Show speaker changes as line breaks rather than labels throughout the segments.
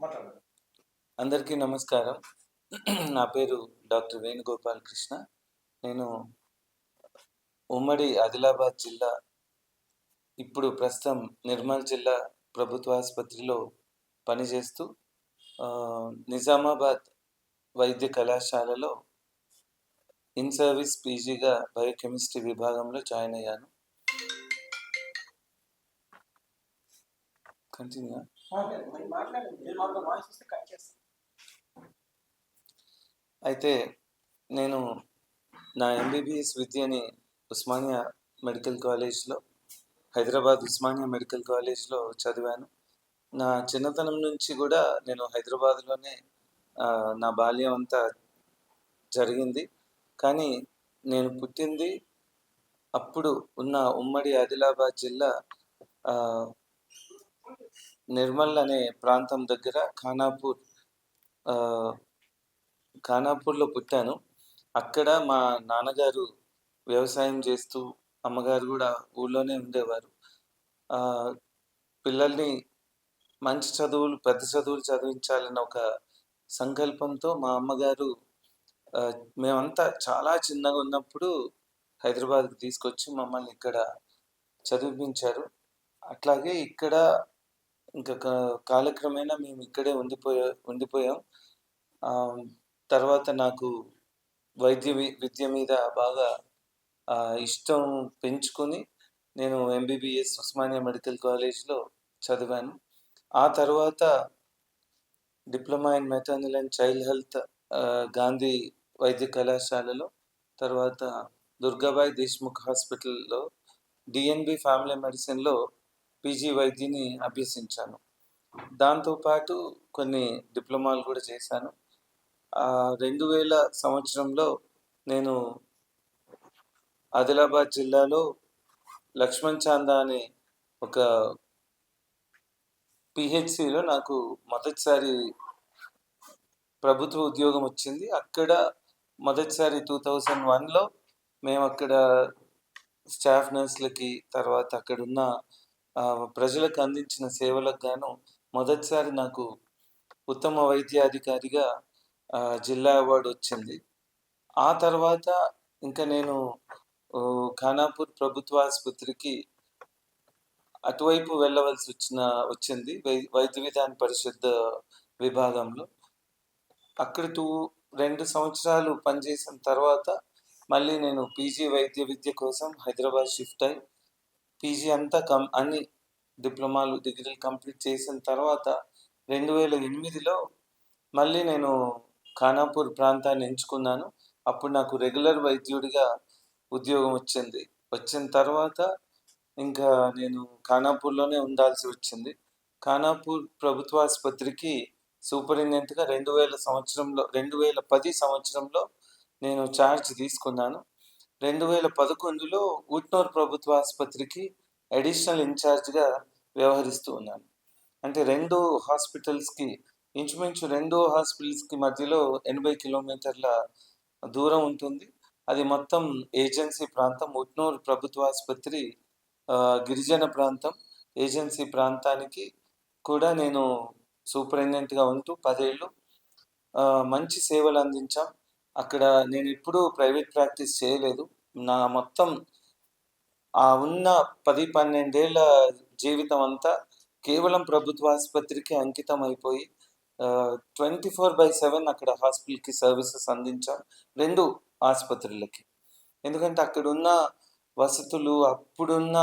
మాట్లాడండి
అందరికీ నమస్కారం. నా పేరు డాక్టర్ వేణుగోపాల్ కృష్ణ. నేను ఉమ్మడి ఆదిలాబాద్ జిల్లా ఇప్పుడు ప్రస్తుతం నిర్మల్ జిల్లా ప్రభుత్వ ఆసుపత్రిలో పనిచేస్తూ నిజామాబాద్ వైద్య కళాశాలలో ఇన్ సర్వీస్ పీజీగా బయోకెమిస్ట్రీ విభాగంలో జాయిన్ అయ్యాను. కంటిన్యూ అయితే నేను నా ఎంబీబీఎస్ విద్యని ఉస్మానియా మెడికల్ కాలేజ్లో హైదరాబాద్ ఉస్మానియా మెడికల్ కాలేజ్లో చదివాను. నా చిన్నతనం నుంచి కూడా నేను హైదరాబాద్లోనే నా బాల్యం అంతా జరిగింది. కానీ నేను పుట్టింది అప్పుడు ఉన్న ఉమ్మడి ఆదిలాబాద్ జిల్లా నిర్మల్ అనే ప్రాంతం దగ్గర ఖానాపూర్ ఖానాపూర్లో పుట్టాను. అక్కడ మా నాన్నగారు వ్యవసాయం చేస్తూ అమ్మగారు కూడా ఊళ్ళోనే ఉండేవారు. పిల్లల్ని మంచి చదువులు పెద్ద చదువులు చదివించాలన్న ఒక సంకల్పంతో మా అమ్మగారు మేమంతా చాలా చిన్నగా ఉన్నప్పుడు హైదరాబాద్కి తీసుకొచ్చి మమ్మల్ని ఇక్కడ చదివించారు. అట్లాగే ఇక్కడ ఇంకా కాలక్రమేణా మేము ఇక్కడే ఉండిపోయా ఉండిపోయాం. తర్వాత నాకు వైద్య విద్య మీద బాగా ఇష్టం పెంచుకొని నేను ఎంబీబీఎస్ ఉస్మానియా మెడికల్ కాలేజ్లో చదివాను. ఆ తర్వాత diploma in maternal and child health Gandhi వైద్య కళాశాలలో తర్వాత దుర్గాబాయ్ దేశ్ముఖ్ హాస్పిటల్లో డిఎన్బి ఫ్యామిలీ మెడిసిన్లో పీజీ వైద్యని అభ్యసించాను. దాంతోపాటు కొన్ని డిప్లొమాలు కూడా చేశాను. ఆ, రెండు వేల సంవత్సరంలో నేను ఆదిలాబాద్ జిల్లాలో లక్ష్మణ్ చాందా అనే ఒక పిహెచ్సిలో నాకు మొదటిసారి ప్రభుత్వ ఉద్యోగం వచ్చింది. అక్కడ మొదటిసారి టూ థౌజండ్ వన్లో మేము అక్కడ స్టాఫ్ నర్స్లకి తర్వాత అక్కడున్న ప్రజలకు అందించిన సేవలకు గాను మొదటిసారి నాకు ఉత్తమ వైద్యాధికారిగా జిల్లా అవార్డు వచ్చింది. ఆ తర్వాత ఇంకా నేను ఖానాపూర్ ప్రభుత్వ ఆసుపత్రికి అటువైపు వెళ్ళవలసి వచ్చిన వచ్చింది వై- వైద్య విధాన పరిషత్ విభాగంలో. అక్కడ టూ రెండు సంవత్సరాలు పనిచేసిన తర్వాత మళ్ళీ నేను పీజీ వైద్య విద్య కోసం హైదరాబాద్ షిఫ్ట్ అయి పీజీ అంతా కం అన్ని డిప్లొమాలు డిగ్రీలు కంప్లీట్ చేసిన తర్వాత రెండు వేల ఎనిమిదిలో మళ్ళీ నేను ఖానాపూర్ ప్రాంతాన్ని ఎంచుకున్నాను. అప్పుడు నాకు రెగ్యులర్ వైద్యుడిగా ఉద్యోగం వచ్చింది. వచ్చిన తర్వాత ఇంకా నేను ఖానాపూర్లోనే ఉండాల్సి వచ్చింది. ఖానాపూర్ ప్రభుత్వ ఆసుపత్రికి సూపరింటెండెంట్గా రెండు వేల సంవత్సరంలో రెండు వేల పది సంవత్సరంలో నేను ఛార్జ్ తీసుకున్నాను. రెండు వేల పదకొండులో ఉట్నూర్ ప్రభుత్వ ఆసుపత్రికి అడిషనల్ ఇన్ఛార్జ్గా వ్యవహరిస్తూ ఉన్నాను. అంటే రెండు హాస్పిటల్స్కి ఇంచుమించు రెండు హాస్పిటల్స్కి మధ్యలో ఎనభై కిలోమీటర్ల దూరం ఉంటుంది. అది మొత్తం ఏజెన్సీ ప్రాంతం ఉట్నూరు ప్రభుత్వ ఆసుపత్రి గిరిజన ప్రాంతం. ఏజెన్సీ ప్రాంతానికి కూడా నేను సూపరింటెండెంట్గా ఉంటూ పదేళ్ళు మంచి సేవలు అందించాం. అక్కడ నేను ఎప్పుడూ ప్రైవేట్ ప్రాక్టీస్ చేయలేదు. నా మొత్తం ఆ ఉన్న పది పన్నెండేళ్ళ జీవితం అంతా కేవలం ప్రభుత్వ ఆసుపత్రికి అంకితం అయిపోయి ట్వంటీ ఫోర్ బై సెవెన్ అక్కడ హాస్పిటల్కి సర్వీసెస్ అందించాం రెండు ఆసుపత్రులకి. ఎందుకంటే అక్కడున్న వసతులు అప్పుడున్న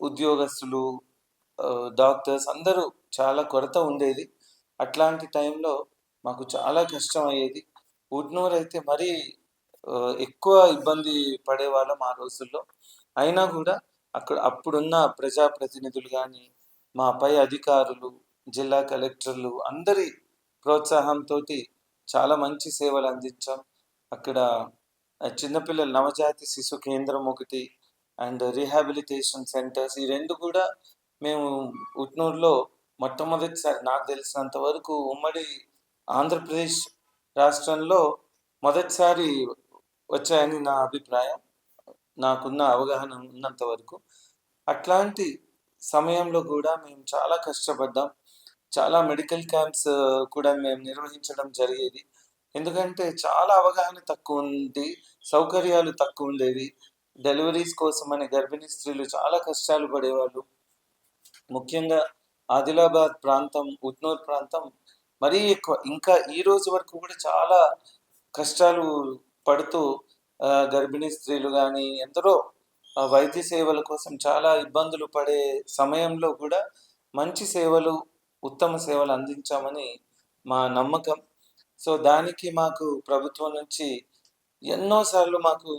ఉద్యోగస్తులు డాక్టర్స్ అందరూ చాలా కొరత ఉండేది. అట్లాంటి టైంలో మాకు చాలా కష్టం అయ్యేది ఉట్నూరు అయితే మరీ ఎక్కువ ఇబ్బంది పడేవాళ్ళం ఆ రోజుల్లో. అయినా కూడా అక్కడ అప్పుడున్న ప్రజాప్రతినిధులు కానీ మా పై అధికారులు జిల్లా కలెక్టర్లు అందరి ప్రోత్సాహంతో చాలా మంచి సేవలు అందించాం. అక్కడ చిన్నపిల్లల నవజాతి శిశు కేంద్రం ఒకటి అండ్ రీహాబిలిటేషన్ సెంటర్స్ ఈ రెండు కూడా మేము ఉట్నూరులో మొట్టమొదటిసారి నాకు తెలిసినంత వరకు ఉమ్మడి ఆంధ్రప్రదేశ్ రాష్ట్రంలో మొదటిసారి వచ్చాయని నా అభిప్రాయం. నాకున్న అవగాహన ఉన్నంత వరకు. అట్లాంటి సమయంలో కూడా మేము చాలా కష్టపడ్డాం. చాలా మెడికల్ క్యాంప్స్ కూడా మేము నిర్వహించడం జరిగేది. ఎందుకంటే చాలా అవగాహన తక్కువ ఉంది సౌకర్యాలు తక్కువ ఉండేవి. డెలివరీస్ కోసమని గర్భిణీ స్త్రీలు చాలా కష్టాలు పడేవాళ్ళు. ముఖ్యంగా ఆదిలాబాద్ ప్రాంతం ఉట్నూర్ ప్రాంతం మరీ ఎక్కువ. ఇంకా ఈ రోజు వరకు కూడా చాలా కష్టాలు పడుతూ గర్భిణీ స్త్రీలు కానీ ఎందరో వైద్య సేవల కోసం చాలా ఇబ్బందులు పడే సమయంలో కూడా మంచి సేవలు ఉత్తమ సేవలు అందించామని మా నమ్మకం. సో దానికి మాకు ప్రభుత్వం నుంచి ఎన్నోసార్లు మాకు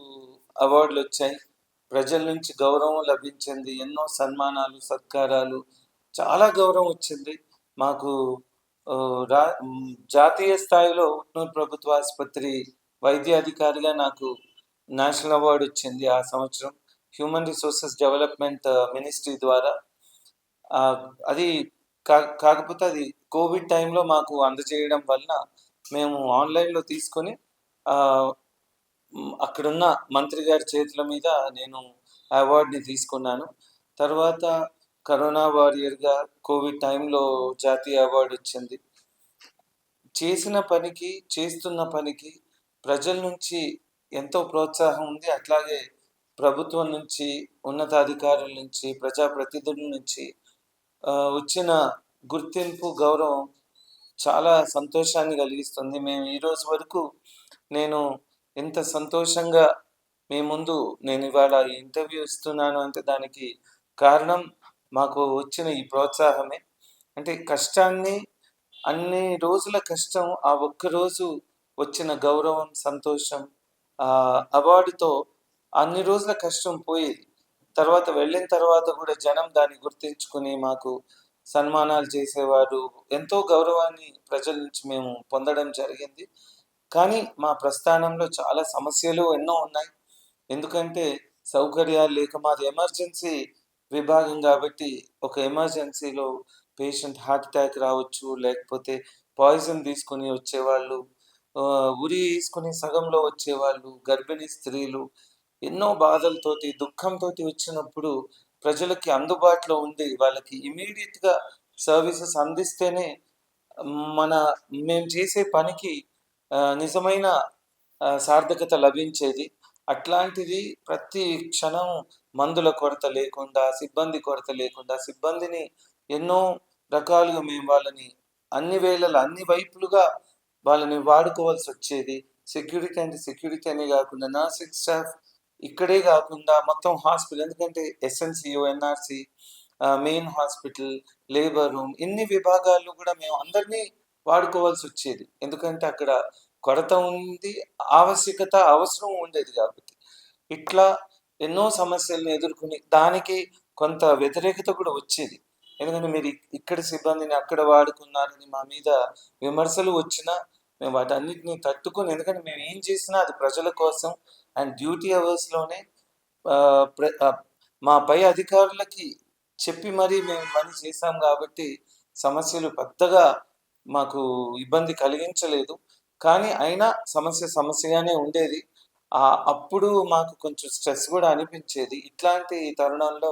అవార్డులు వచ్చాయి. ప్రజల నుంచి గౌరవం లభించింది. ఎన్నో సన్మానాలు సత్కారాలు చాలా గౌరవం వచ్చింది. మాకు జాతీయ స్థాయిలో ఉట్నూరు ప్రభుత్వ ఆసుపత్రి వైద్య అధికారిగా నాకు నేషనల్ అవార్డు వచ్చింది ఆ సంవత్సరం. హ్యూమన్ రిసోర్సెస్ డెవలప్మెంట్ మినిస్ట్రీ ద్వారా. అది కా కాకపోతే అది కోవిడ్ టైంలో మాకు అందజేయడం వలన మేము ఆన్లైన్లో తీసుకొని అక్కడున్న మంత్రి గారి చేతుల మీద నేను ఆ అవార్డుని తీసుకున్నాను. తర్వాత కరోనా వారియర్గా కోవిడ్ టైంలో జాతీయ అవార్డు ఇచ్చింది. చేసిన పనికి చేస్తున్న పనికి ప్రజల నుంచి ఎంతో ప్రోత్సాహం ఉంది. అట్లాగే ప్రభుత్వం నుంచి ఉన్నతాధికారుల నుంచి ప్రజాప్రతినిధుల నుంచి వచ్చిన గుర్తింపు గౌరవం చాలా సంతోషాన్ని కలిగిస్తుంది. మేము ఈ రోజు వరకు నేను ఎంత సంతోషంగా మీ ముందు నేను ఇవాళ ఈ ఇంటర్వ్యూ ఇస్తున్నాను అంటే దానికి కారణం మాకు వచ్చిన ఈ ప్రోత్సాహమే. అంటే కష్టాన్ని అన్ని రోజుల కష్టం ఆ ఒక్క రోజు వచ్చిన గౌరవం సంతోషం అవార్డుతో అన్ని రోజుల కష్టం పోయి తర్వాత వెళ్ళిన తర్వాత కూడా జనం దాన్ని గుర్తించుకుని మాకు సన్మానాలు చేసేవారు. ఎంతో గౌరవాన్ని ప్రజల నుంచి మేము పొందడం జరిగింది. కానీ మా ప్రస్థానంలో చాలా సమస్యలు ఎన్నో ఉన్నాయి. ఎందుకంటే సౌకర్యాలు లేక మాది ఎమర్జెన్సీ విభాగం కాబట్టి ఒక ఎమర్జెన్సీలో పేషెంట్ హార్ట్ అటాక్ రావచ్చు లేకపోతే పాయిజన్ తీసుకుని వచ్చేవాళ్ళు ఉరి తీసుకుని సగంలో వచ్చేవాళ్ళు గర్భిణీ స్త్రీలు ఎన్నో బాధలతోటి దుఃఖంతో వచ్చినప్పుడు ప్రజలకి అందుబాటులో ఉండి వాళ్ళకి ఇమీడియట్గా సర్వీసెస్ అందిస్తేనే మన మేము చేసే పనికి నిజమైన సార్థకత లభించేది. అట్లాంటిది ప్రతి క్షణం మందుల కొరత లేకుండా సిబ్బంది కొరత లేకుండా సిబ్బందిని ఎన్నో రకాలుగా మేము వాళ్ళని అన్ని వేళలు అన్ని వైపులుగా వాళ్ళని వాడుకోవాల్సి వచ్చేది. సెక్యూరిటీ అంటే సెక్యూరిటీ అనే కాకుండా నర్సింగ్ స్టాఫ్ ఇక్కడే కాకుండా మొత్తం హాస్పిటల్ ఎందుకంటే SNCO NRC main hospital labour room ఇన్ని విభాగాల్లో కూడా మేము అందరినీ వాడుకోవాల్సి వచ్చేది. ఎందుకంటే అక్కడ కొరత ఉంది ఆవశ్యకత అవసరం ఉండేది కాబట్టి. ఇట్లా ఎన్నో సమస్యలను ఎదుర్కొని దానికి కొంత వ్యతిరేకత కూడా వచ్చేది. ఎందుకంటే మీరు ఇక్కడ సిబ్బందిని అక్కడ వాడుకున్నారని మా మీద విమర్శలు వచ్చినా మేము వాటన్నిటిని తట్టుకొని ఎందుకంటే మేము ఏం చేసినా అది ప్రజల కోసం అండ్ డ్యూటీ అవర్స్లోనే మా పై అధికారులకి చెప్పి మరీ మేము పని చేశాం కాబట్టి సమస్యలు పెద్దగా మాకు ఇబ్బంది కలిగించలేదు. కానీ అయినా సమస్య సమస్యగానే ఉండేది. అప్పుడు మాకు కొంచెం స్ట్రెస్ కూడా అనిపించేది. ఇట్లాంటి తరుణంలో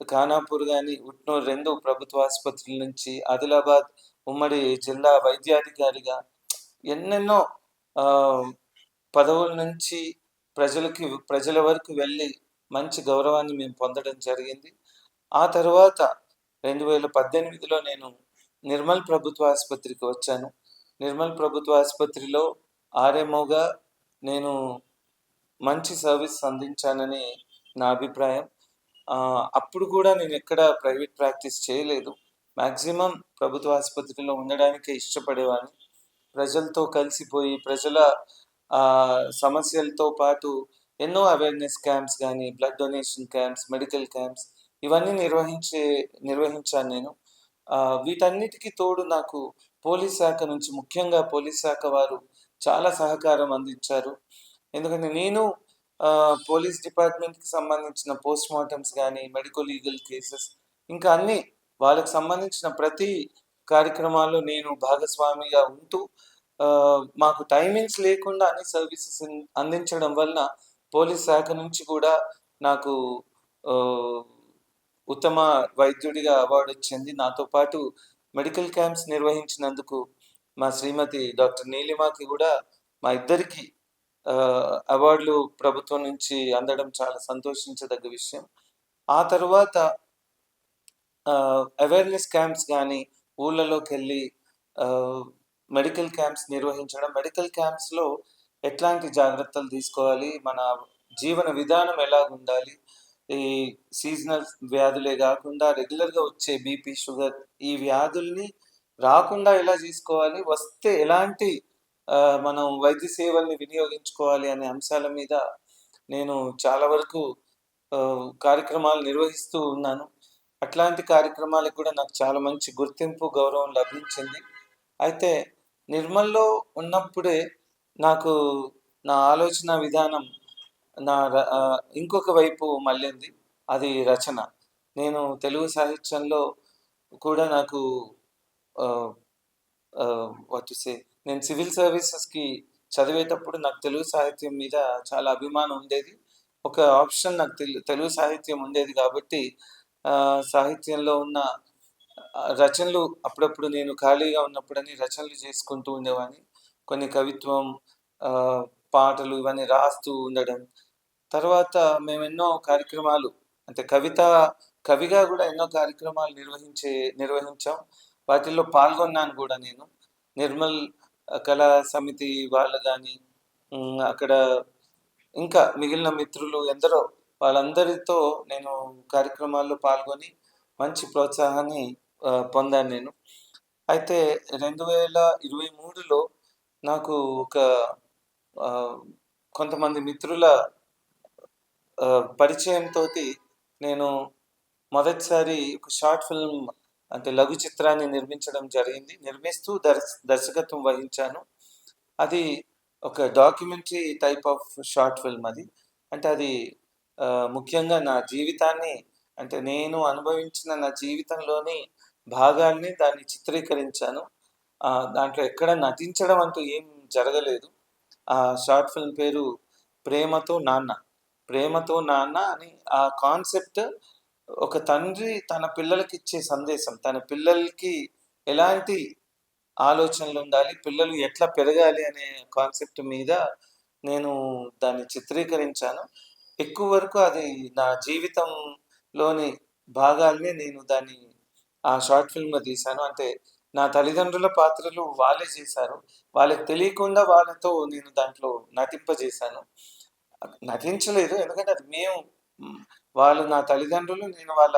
ఖానాపూర్ కానీ ఉట్నూరు రెండు ప్రభుత్వ ఆసుపత్రుల నుంచి ఆదిలాబాద్ ఉమ్మడి జిల్లా వైద్యాధికారిగా ఎన్నెన్నో పదవుల నుంచి ప్రజలకి ప్రజల వరకు వెళ్ళి మంచి గౌరవాన్ని మేము పొందడం జరిగింది. ఆ తర్వాత రెండు వేల పద్దెనిమిదిలో నేను నిర్మల్ ప్రభుత్వ ఆసుపత్రికి వచ్చాను. నిర్మల్ ప్రభుత్వ ఆసుపత్రిలో ఆర్ఎంఓగా నేను మంచి సర్వీస్ అందించానని నా అభిప్రాయం. అప్పుడు కూడా నేను ఎక్కడ ప్రైవేట్ ప్రాక్టీస్ చేయలేదు. మ్యాక్సిమం ప్రభుత్వ ఆసుపత్రిలో ఉండడానికే ఇష్టపడేవాడిని ప్రజలతో కలిసిపోయి ప్రజల సమస్యలతో పాటు ఎన్నో అవేర్నెస్ క్యాంప్స్ కానీ blood donation camps medical camps ఇవన్నీ నిర్వహించే నిర్వహించాను నేను. వీటన్నిటికీ తోడు నాకు పోలీస్ శాఖ నుంచి ముఖ్యంగా పోలీస్ శాఖ వారు చాలా సహకారం అందించారు. ఎందుకంటే నేను పోలీస్ డిపార్ట్మెంట్కి సంబంధించిన పోస్ట్ మార్టమ్స్ కానీ మెడికల్ లీగల్ కేసెస్ ఇంకా అన్ని వాళ్ళకి సంబంధించిన ప్రతి కార్యక్రమాల్లో నేను భాగస్వామిగా ఉంటూ మాకు టైమింగ్స్ లేకుండా అన్ని సర్వీసెస్ అందించడం వలన పోలీస్ శాఖ నుంచి కూడా నాకు ఉత్తమ వైద్యుడిగా అవార్డు వచ్చింది. నాతో పాటు మెడికల్ క్యాంప్స్ నిర్వహించినందుకు మా శ్రీమతి డాక్టర్ నీలిమాకి కూడా మా ఇద్దరికి అవార్డులు ప్రభుత్వం నుంచి అందడం చాలా సంతోషించదగ్గ విషయం. ఆ తర్వాత అవేర్నెస్ క్యాంప్స్ కానీ ఊళ్ళలోకి వెళ్ళి మెడికల్ క్యాంప్స్ నిర్వహించడం మెడికల్ క్యాంప్స్లో ఎట్లాంటి జాగ్రత్తలు తీసుకోవాలి మన జీవన విధానం ఎలా ఉండాలి ఈ సీజనల్ వ్యాధులే కాకుండా రెగ్యులర్గా వచ్చే బీపీ షుగర్ ఈ వ్యాధుల్ని రాకుండా ఎలా చేసుకోవాలి? వస్తే ఎలాంటి మనం వైద్య సేవల్ని వినియోగించుకోవాలి అనే అంశాల మీద నేను చాలా వరకు కార్యక్రమాలు నిర్వహిస్తూ ఉన్నాను. అట్లాంటి కార్యక్రమాలకు కూడా నాకు చాలా మంచి గుర్తింపు గౌరవం లభించింది. అయితే నిర్మల్లో ఉన్నప్పుడే నాకు నా ఆలోచన విధానం నా ర- ఇంకొక వైపు మళ్ళింది. అది రచన. నేను తెలుగు సాహిత్యంలో కూడా నాకు వాట్ సే నేను సివిల్ సర్వీసెస్కి చదివేటప్పుడు నాకు తెలుగు సాహిత్యం మీద చాలా అభిమానం ఉండేది. ఒక ఆప్షన్ నాకు తెలు తెలుగు సాహిత్యం ఉండేది కాబట్టి సాహిత్యంలో ఉన్న రచనలు అప్పుడప్పుడు నేను ఖాళీగా ఉన్నప్పుడని రచనలు చేసుకుంటూ ఉండేవాడిని కొన్ని కవిత్వం పాటలు ఇవన్నీ రాస్తూ ఉండడం. తర్వాత మేము ఎన్నో కార్యక్రమాలు అంటే కవిత కవిగా కూడా ఎన్నో కార్యక్రమాలు నిర్వహించే నిర్వహించాం. వాటిల్లో పాల్గొన్నాను కూడా నేను. నిర్మల్ కళా సమితి వాళ్ళు కానీ అక్కడ ఇంకా మిగిలిన మిత్రులు ఎందరో వాళ్ళందరితో నేను కార్యక్రమాల్లో పాల్గొని మంచి ప్రోత్సాహాన్ని పొందాను నేను. అయితే రెండు వేల ఇరవై మూడులో నాకు ఒక కొంతమంది మిత్రుల పరిచయంతో నేను మొదటిసారి ఒక షార్ట్ ఫిల్మ్ అంటే లఘు చిత్రాన్ని నిర్మించడం జరిగింది. నిర్మిస్తూ దర్శ దర్శకత్వం వహించాను. అది ఒక documentary type of short film అది. అంటే అది ముఖ్యంగా నా జీవితాన్ని అంటే నేను అనుభవించిన నా జీవితంలోని భాగాల్ని దాన్ని చిత్రీకరించాను. దాంట్లో ఎక్కడ నటించడం అంటూ ఏం జరగలేదు. ఆ షార్ట్ ఫిల్మ్ పేరు ప్రేమతో నాన్న. ప్రేమతో నాన్న అని ఆ కాన్సెప్ట్ ఒక తండ్రి తన పిల్లలకి ఇచ్చే సందేశం తన పిల్లలకి ఎలాంటి ఆలోచనలు ఉండాలి పిల్లలు ఎట్లా పెరగాలి అనే కాన్సెప్ట్ మీద నేను దాన్ని చిత్రీకరించాను. ఎక్కువ వరకు అది నా జీవితంలోని భాగాల్ని నేను దాన్ని ఆ షార్ట్ ఫిల్మ్ తీశాను. అంటే నా తల్లిదండ్రుల పాత్రలు వాళ్ళే చేశారు. వాళ్ళకి తెలియకుండా వాళ్ళతో నేను దాంట్లో నటింపజేశాను. నటించలేదు ఎందుకంటే అది మేము వాళ్ళు నా తల్లిదండ్రులు నేను వాళ్ళ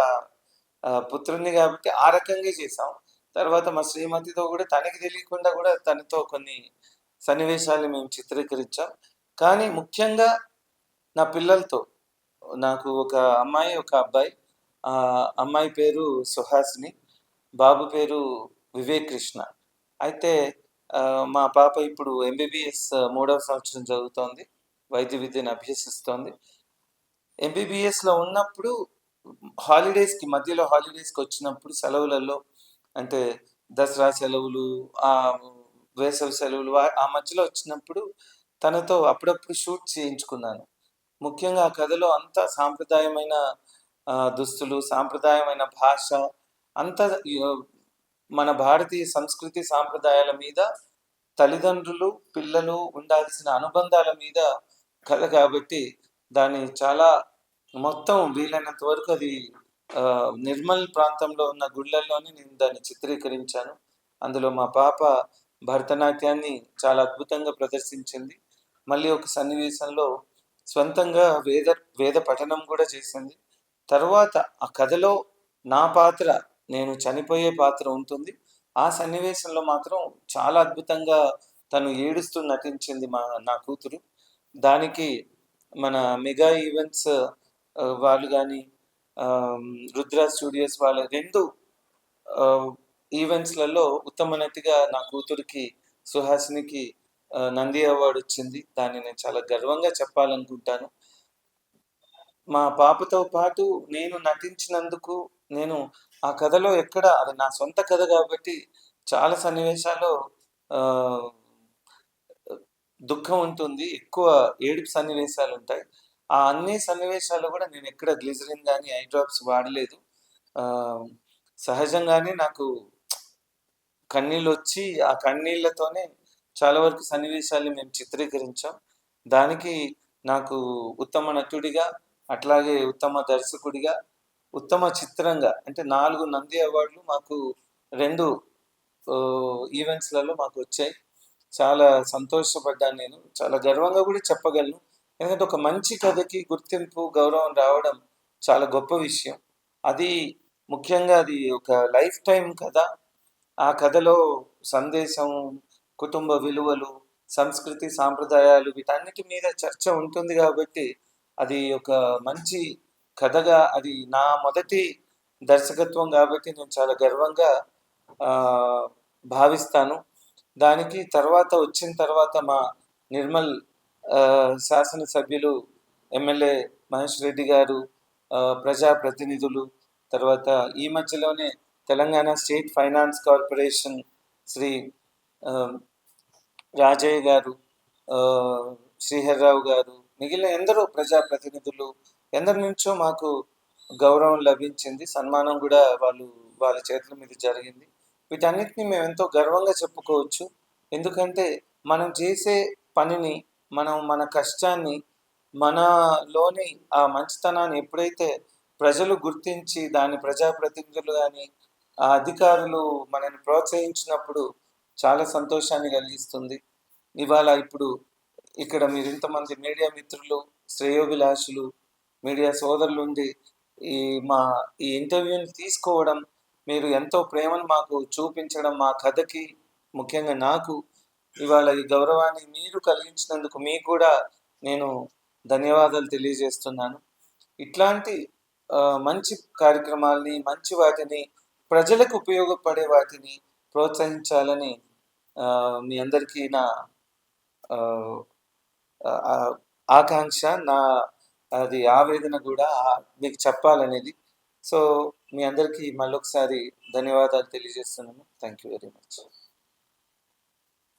పుత్రుని కాబట్టి ఆ రకంగా చేసాం తర్వాత మా శ్రీమతితో కూడా తనకి తెలియకుండా కూడా తనతో కొన్ని సన్నివేశాలు మేము చిత్రీకరించాం. కానీ ముఖ్యంగా నా పిల్లలతో నాకు ఒక అమ్మాయి ఒక అబ్బాయి ఆ అమ్మాయి పేరు సుహాసిని బాబు పేరు వివేక్ కృష్ణ అయితే మా పాప ఇప్పుడు ఎంబీబీఎస్ మూడవ సంవత్సరం చదువుతోంది వైద్య విద్యను అభ్యసిస్తోంది. ఎంబీబీఎస్లో ఉన్నప్పుడు హాలిడేస్కి మధ్యలో హాలిడేస్కి వచ్చినప్పుడు సెలవులలో అంటే దసరా సెలవులు ఆ వేసవి సెలవులు ఆ- మధ్యలో వచ్చినప్పుడు తనతో అప్పుడప్పుడు షూట్ చేయించుకున్నాను. ముఖ్యంగా ఆ కథలో అంతా సాంప్రదాయమైన దుస్తులు సాంప్రదాయమైన భాష అంతా మన భారతీయ సంస్కృతి సాంప్రదాయాల మీద తల్లిదండ్రులు పిల్లలు ఉండాల్సిన అనుబంధాల మీద కథ కాబట్టి దాన్ని చాలా మొత్తం వీలైనంత వరకు అది నిర్మల్ ప్రాంతంలో ఉన్న గుళ్ళల్లోనే నేను దాన్ని చిత్రీకరించాను. అందులో మా పాప భరతనాట్యాన్ని చాలా అద్భుతంగా ప్రదర్శించింది. మళ్ళీ ఒక సన్నివేశంలో సొంతంగా వేద వేద పఠనం కూడా చేసింది. తర్వాత ఆ కథలో నా పాత్ర నేను చనిపోయే పాత్ర ఉంటుంది. ఆ సన్నివేశంలో మాత్రం చాలా అద్భుతంగా తను ఏడుస్తూ నటించింది మా నా కూతురు. దానికి మన మెగా ఈవెంట్స్ వాళ్ళు కానీ రుద్ర స్టూడియోస్ వాళ్ళ రెండు ఈవెంట్స్లలో ఉత్తమ నటిగా నా కూతురికి సుహాసినికి నంది అవార్డు వచ్చింది. దాన్ని నేను చాలా గర్వంగా చెప్పాలనుకుంటాను. మా పాపతో పాటు నేను నటించినందుకు నేను ఆ కథలో ఎక్కడ అది నా సొంత కథ కాబట్టి చాలా సన్నివేశాలు దుఃఖం ఉంటుంది ఎక్కువ ఏడుపు సన్నివేశాలు ఉంటాయి. ఆ అన్ని సన్నివేశాలు కూడా నేను ఎక్కడ గ్లిజరిన్ కానీ ఐ డ్రాప్స్ వాడలేదు. సహజంగానే నాకు కన్నీళ్ళు వచ్చి ఆ కన్నీళ్ళతోనే చాలా వరకు సన్నివేశాలు మేము చిత్రీకరించాం. దానికి నాకు ఉత్తమ నటుడిగా అట్లాగే ఉత్తమ దర్శకుడిగా ఉత్తమ చిత్రంగా అంటే నాలుగు నంది అవార్డులు మాకు రెండు ఈవెంట్స్లలో మాకు వచ్చాయి. చాలా సంతోషపడ్డాను నేను. చాలా గర్వంగా కూడా చెప్పగలను. ఎందుకంటే ఒక మంచి కథకి గుర్తింపు గౌరవం రావడం చాలా గొప్ప విషయం. అది ముఖ్యంగా అది ఒక లైఫ్ టైం కథ. ఆ కథలో సందేశం కుటుంబ విలువలు సంస్కృతి సాంప్రదాయాలు వీటన్నిటి మీద చర్చ ఉంటుంది కాబట్టి అది ఒక మంచి కథగా అది నా మొదటి దర్శకత్వం కాబట్టి నేను చాలా గర్వంగా భావిస్తాను. దానికి తర్వాత వచ్చిన తర్వాత మా నిర్మల్ శాసనసభ్యులు ఎమ్మెల్యే మహేష్ రెడ్డి గారు ప్రజా ప్రజాప్రతినిధులు తర్వాత ఈ మధ్యలోనే Telangana state finance corporation Shri Rajaiah గారు శ్రీహర్రావు గారు మిగిలిన ఎందరో ప్రజాప్రతినిధులు ఎందరి నుంచో మాకు గౌరవం లభించింది సన్మానం కూడా వాళ్ళు వాళ్ళ చేతుల మీద జరిగింది. వీటన్నిటిని మేము ఎంతో గర్వంగా చెప్పుకోవచ్చు. ఎందుకంటే మనం చేసే పనిని మనం మన కష్టాన్ని మనలోని ఆ మంచితనాన్ని ఎప్పుడైతే ప్రజలు గుర్తించి దాని ప్రజాప్రతినిధులు కానీ ఆ అధికారులు మనని ప్రోత్సహించినప్పుడు చాలా సంతోషాన్ని కలిగిస్తుంది. ఇవాళ ఇప్పుడు ఇక్కడ మీరు ఇంతమంది మీడియా మిత్రులు శ్రేయోభిలాషులు మీడియా సోదరులు ఉండి ఈ మా ఈ ఇంటర్వ్యూని తీసుకోవడం మీరు ఎంతో ప్రేమను మాకు చూపించడం మా కథకి ముఖ్యంగా నాకు ఇవాళ ఈ గౌరవాన్ని మీరు కలిగించినందుకు మీకు కూడా నేను ధన్యవాదాలు తెలియజేస్తున్నాను. ఇట్లాంటి మంచి కార్యక్రమాల్ని మంచి వాటిని ప్రజలకు ఉపయోగపడే వాటిని ప్రోత్సహించాలని మీ అందరికీ నా ఆకాంక్ష నా అది ఆవేదన కూడా మీకు చెప్పాలనేది. సో మీ అందరికీ మళ్ళొకసారి ధన్యవాదాలు తెలియజేస్తున్నాను. Thank you very much